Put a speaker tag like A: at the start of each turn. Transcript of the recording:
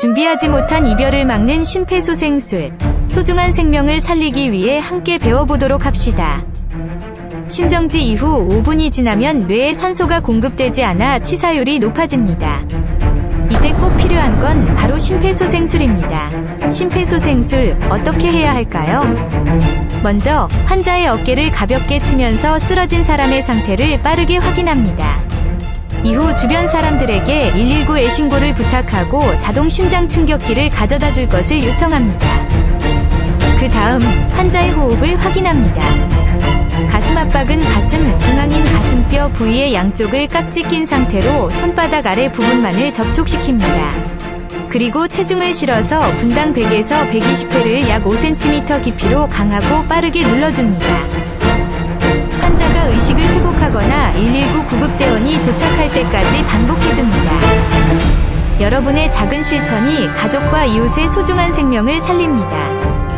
A: 준비하지 못한 이별을 막는 심폐소생술. 소중한 생명을 살리기 위해 함께 배워보도록 합시다. 심정지 이후 5분이 지나면 뇌에 산소가 공급되지 않아 치사율이 높아집니다. 이때 꼭 필요한 건 바로 심폐소생술입니다. 심폐소생술 어떻게 해야 할까요? 먼저 환자의 어깨를 가볍게 치면서 쓰러진 사람의 상태를 빠르게 확인합니다. 이후 주변 사람들에게 119에 신고를 부탁하고 자동 심장 충격기를 가져다 줄 것을 요청합니다. 그 다음 환자의 호흡을 확인합니다. 가슴 압박은 가슴 중앙인 가슴뼈 부위의 양쪽을 깍지 낀 상태로 손바닥 아래 부분만을 접촉시킵니다. 그리고 체중을 실어서 분당 100에서 120회를 약 5cm 깊이로 강하고 빠르게 눌러줍니다. 119 구급대원이 도착할 때까지 반복해줍니다. 여러분의 작은 실천이 가족과 이웃의 소중한 생명을 살립니다.